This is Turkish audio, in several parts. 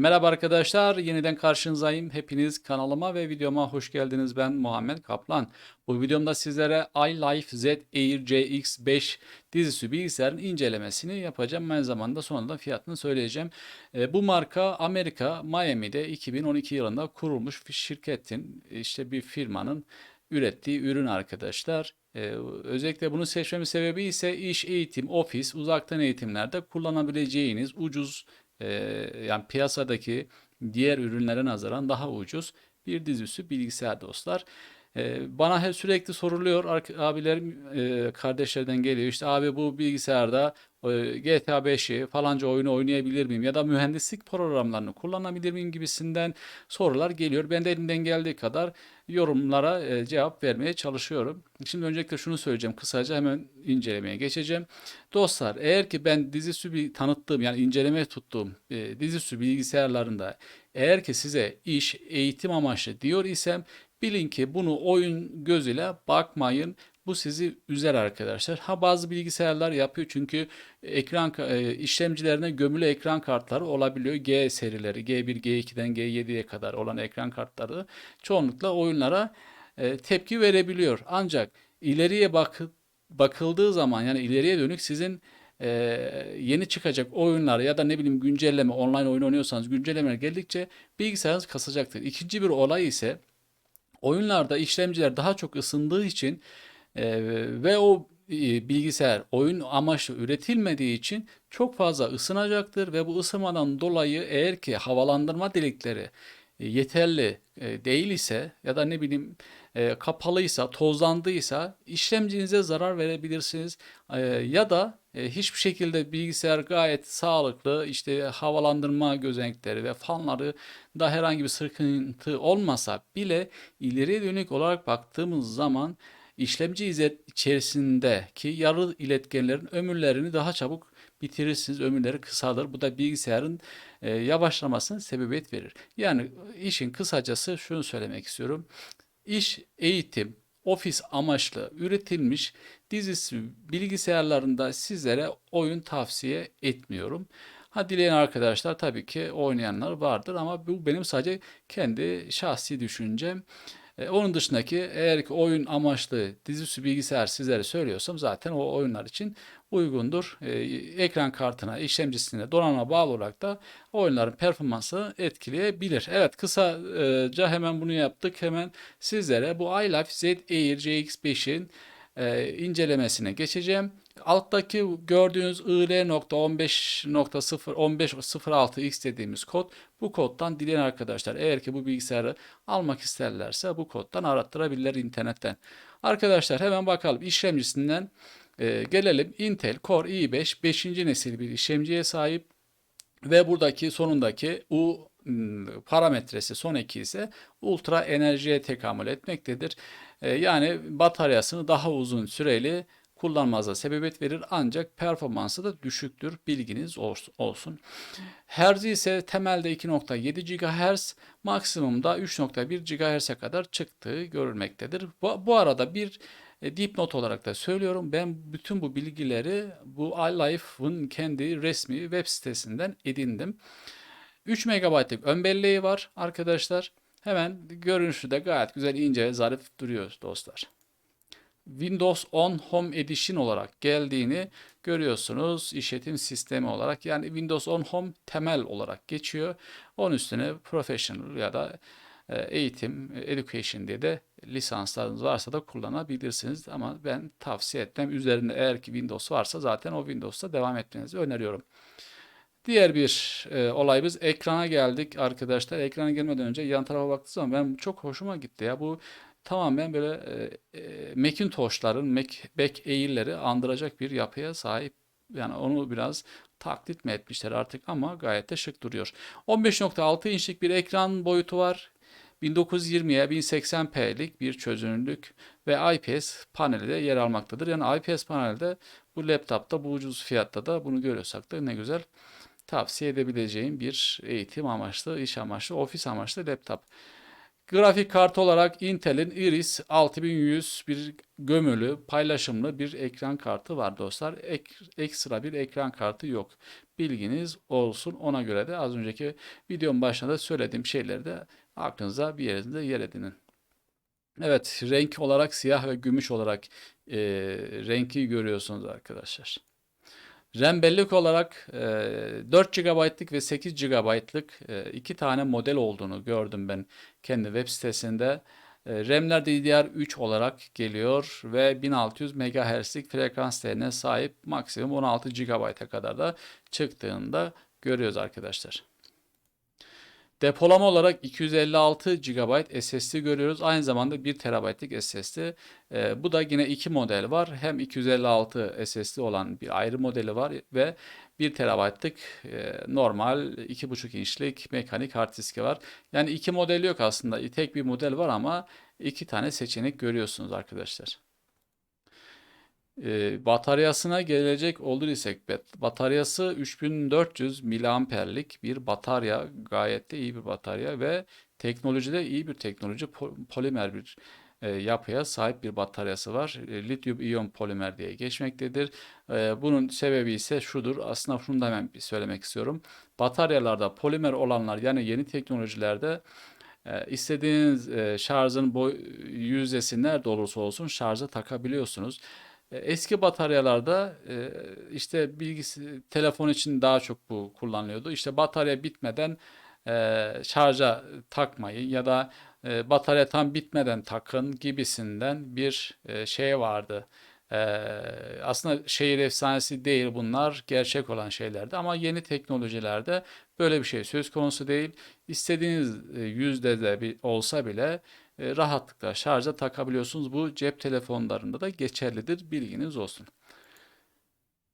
Merhaba arkadaşlar, yeniden karşınızdayım. Hepiniz kanalıma ve videoma hoş geldiniz. Ben Muhammed Kaplan. Bu videomda sizlere iLife Z Air CX5 dizüstü bilgisayarın incelemesini yapacağım. Aynı zamanda sonunda fiyatını söyleyeceğim. E, bu marka Amerika Miami'de 2012 yılında kurulmuş bir şirketin, işte bir firmanın ürettiği ürün arkadaşlar. Ee, özellikle bunu seçmemin sebebi ise iş, eğitim, ofis, uzaktan eğitimlerde kullanabileceğiniz ucuz e, yani piyasadaki diğer ürünlere nazaran daha ucuz bir dizüstü bilgisayar dostlar. Ee, bana hep sürekli soruluyor abilerim e, kardeşlerden geliyor işte abi bu bilgisayarda e, GTA 5'i falanca oyunu oynayabilir miyim ya da mühendislik programlarını kullanabilir miyim gibisinden sorular geliyor. Ben de elimden geldiği kadar yorumlara e, cevap vermeye çalışıyorum. Şimdi öncelikle şunu söyleyeceğim kısaca hemen incelemeye geçeceğim. Dostlar eğer ki ben dizüstü bir tanıttığım yani incelemeye tuttuğum e, dizüstü bilgisayarlarında eğer ki size iş eğitim amaçlı diyor isem bilin ki bunu oyun gözüyle bakmayın. Bu sizi üzer arkadaşlar. Ha bazı bilgisayarlar yapıyor çünkü ekran e, işlemcilerine gömülü ekran kartları olabiliyor. G serileri, G1, G2'den G7'ye kadar olan ekran kartları çoğunlukla oyunlara e, tepki verebiliyor. Ancak ileriye bak bakıldığı zaman yani ileriye dönük sizin e, yeni çıkacak oyunlar ya da ne bileyim güncelleme online oyun oynuyorsanız güncellemeler geldikçe bilgisayarınız kasacaktır. İkinci bir olay ise oyunlarda işlemciler daha çok ısındığı için e, ve o e, bilgisayar oyun amaçlı üretilmediği için çok fazla ısınacaktır ve bu ısınmadan dolayı eğer ki havalandırma delikleri yeterli e, değil ise ya da ne bileyim e, kapalıysa, tozlandıysa işlemcinize zarar verebilirsiniz. E, ya da e, hiçbir şekilde bilgisayar gayet sağlıklı, işte havalandırma gözenekleri ve fanları da herhangi bir sıkıntı olmasa bile ileriye dönük olarak baktığımız zaman işlemci içerisindeki yarı iletkenlerin ömürlerini daha çabuk bitirirsiniz. Ömürleri kısalır. Bu da bilgisayarın e, yavaşlamasına sebebiyet verir. Yani işin kısacası şunu söylemek istiyorum. İş, eğitim, ofis amaçlı üretilmiş dizüstü bilgisayarlarında sizlere oyun tavsiye etmiyorum. Ha dileyen arkadaşlar tabii ki oynayanlar vardır ama bu benim sadece kendi şahsi düşüncem. E, onun dışındaki eğer ki oyun amaçlı dizüstü bilgisayar sizlere söylüyorsam zaten o oyunlar için uygundur. E, ekran kartına, işlemcisine, donanıma bağlı olarak da oyunların performansı etkileyebilir. Evet kısaca hemen bunu yaptık. Hemen sizlere bu iLife Z Air CX5'in e, incelemesine geçeceğim. Alttaki gördüğünüz IL.15.0.1506X dediğimiz kod bu koddan dileyen arkadaşlar eğer ki bu bilgisayarı almak isterlerse bu koddan arattırabilirler internetten. Arkadaşlar hemen bakalım işlemcisinden e, gelelim. Intel Core i5 5. nesil bir işlemciye sahip ve buradaki sonundaki U m, parametresi son eki ise ultra enerjiye tekamül etmektedir. E, yani bataryasını daha uzun süreli kullanmanıza sebebiyet verir ancak performansı da düşüktür. Bilginiz olsun. Herzi ise temelde 2.7 GHz, maksimumda 3.1 GHz'e kadar çıktığı görülmektedir. Bu, bu arada bir e, dipnot olarak da söylüyorum. Ben bütün bu bilgileri bu iLife'ın kendi resmi web sitesinden edindim. 3 MB'lık ön belleği var arkadaşlar. Hemen görünüşü de gayet güzel, ince, zarif duruyor dostlar. Windows 10 Home Edition olarak geldiğini görüyorsunuz. İşletim sistemi olarak yani Windows 10 Home temel olarak geçiyor. Onun üstüne Professional ya da e, eğitim, education diye de lisanslarınız varsa da kullanabilirsiniz. Ama ben tavsiye etmem. Üzerinde eğer ki Windows varsa zaten o Windows'ta devam etmenizi öneriyorum. Diğer bir e, olayımız ekrana geldik arkadaşlar. Ekrana gelmeden önce yan tarafa baktığım zaman ben çok hoşuma gitti ya. Bu tamamen böyle e, e, Macintosh'ların, Mac, back Air'leri andıracak bir yapıya sahip. Yani onu biraz taklit mi etmişler artık ama gayet de şık duruyor. 15.6 inçlik bir ekran boyutu var. 1920'ye 1080p'lik bir çözünürlük ve IPS paneli de yer almaktadır. Yani IPS panelde bu laptopta bu ucuz fiyatta da bunu görüyorsak da ne güzel tavsiye edebileceğim bir eğitim amaçlı, iş amaçlı, ofis amaçlı laptop. Grafik kartı olarak Intel'in Iris 6100 bir gömülü, paylaşımlı bir ekran kartı var dostlar. Ek, ekstra bir ekran kartı yok. Bilginiz olsun. Ona göre de az önceki videonun başında da söylediğim şeyleri de aklınıza bir yerinizde yer edinin. Evet, renk olarak siyah ve gümüş olarak e, renki görüyorsunuz arkadaşlar. RAM bellek olarak e, 4 GB'lık ve 8 GB'lık e, iki tane model olduğunu gördüm ben kendi web sitesinde. E, RAM'ler DDR3 olarak geliyor ve 1600 MHz'lik frekans değerine sahip maksimum 16 GB'a kadar da çıktığında görüyoruz arkadaşlar. Depolama olarak 256 GB SSD görüyoruz. Aynı zamanda 1 TB'lik SSD. Ee, bu da yine iki model var. Hem 256 SSD olan bir ayrı modeli var ve 1 TB'lık e, normal 2.5 inçlik mekanik hard diski var. Yani iki model yok aslında. Tek bir model var ama iki tane seçenek görüyorsunuz arkadaşlar. E, bataryasına gelecek olur isek bataryası 3400 miliamperlik bir batarya gayet de iyi bir batarya ve teknolojide iyi bir teknoloji polimer bir e, yapıya sahip bir bataryası var. E, lityum iyon polimer diye geçmektedir. E, bunun sebebi ise şudur. Aslında şunu da hemen bir söylemek istiyorum. Bataryalarda polimer olanlar yani yeni teknolojilerde e, istediğiniz e, şarjın boy yüzdesi nerede olursa olsun şarja takabiliyorsunuz. E, eski bataryalarda e, işte bilgisi telefon için daha çok bu kullanılıyordu. İşte batarya bitmeden e, şarja takmayın ya da batarya tam bitmeden takın gibisinden bir şey vardı. Aslında şehir efsanesi değil bunlar gerçek olan şeylerdi ama yeni teknolojilerde böyle bir şey söz konusu değil. İstediğiniz yüzde de olsa bile rahatlıkla şarja takabiliyorsunuz. Bu cep telefonlarında da geçerlidir. Bilginiz olsun.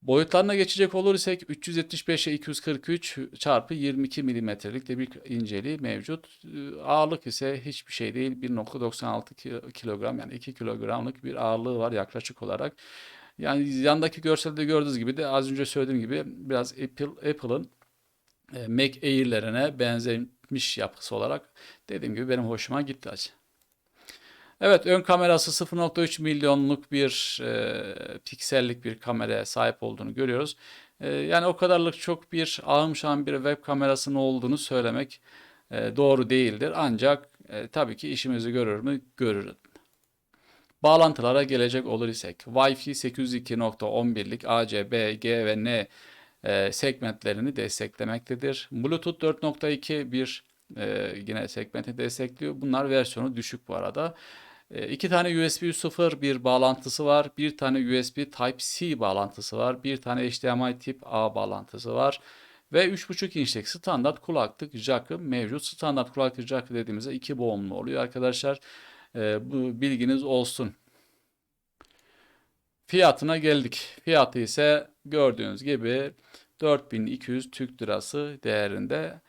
Boyutlarına geçecek olur isek 375'e 243 çarpı 22 milimetrelik de bir inceliği mevcut. E, ağırlık ise hiçbir şey değil. 1.96 kilogram yani 2 kilogramlık bir ağırlığı var yaklaşık olarak. Yani yandaki görselde gördüğünüz gibi de az önce söylediğim gibi biraz Apple Apple'ın e, Mac Air'lerine benzemiş yapısı olarak dediğim gibi benim hoşuma gitti açı. Evet ön kamerası 0.3 milyonluk bir e, piksellik bir kameraya sahip olduğunu görüyoruz. E, yani o kadarlık çok bir ağım bir web kamerasının olduğunu söylemek e, doğru değildir. Ancak e, tabii ki işimizi görür mü? Görür. Bağlantılara gelecek olur isek Wi-Fi 802.11'lik AC, B, G ve N e, segmentlerini desteklemektedir. Bluetooth 4.2 bir e, yine segmenti destekliyor. Bunlar versiyonu düşük bu arada. E, iki tane USB 3.0 bir bağlantısı var. Bir tane USB Type-C bağlantısı var. Bir tane HDMI tip A bağlantısı var. Ve 3.5 inçlik standart kulaklık jack'ı mevcut. Standart kulaklık jack dediğimizde iki boğumlu oluyor arkadaşlar. E, bu bilginiz olsun. Fiyatına geldik. Fiyatı ise gördüğünüz gibi 4200 Türk Lirası değerinde.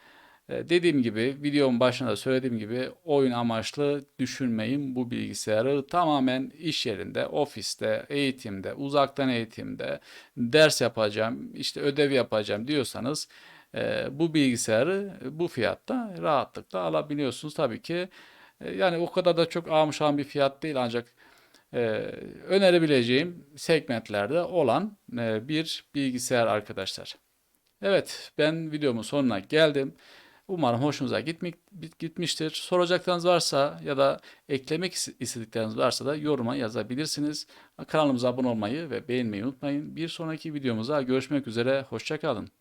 Ee, dediğim gibi videonun başında söylediğim gibi oyun amaçlı düşünmeyin bu bilgisayarı tamamen iş yerinde, ofiste, eğitimde, uzaktan eğitimde ders yapacağım, işte ödev yapacağım diyorsanız e, bu bilgisayarı bu fiyatta rahatlıkla alabiliyorsunuz. Tabii ki e, yani o kadar da çok ağmışan bir fiyat değil ancak e, önerebileceğim segmentlerde olan bir bilgisayar arkadaşlar. Evet ben videomun sonuna geldim. Umarım hoşunuza gitmek, gitmiştir. Soracaklarınız varsa ya da eklemek istedikleriniz varsa da yoruma yazabilirsiniz. Kanalımıza abone olmayı ve beğenmeyi unutmayın. Bir sonraki videomuzda görüşmek üzere. Hoşçakalın.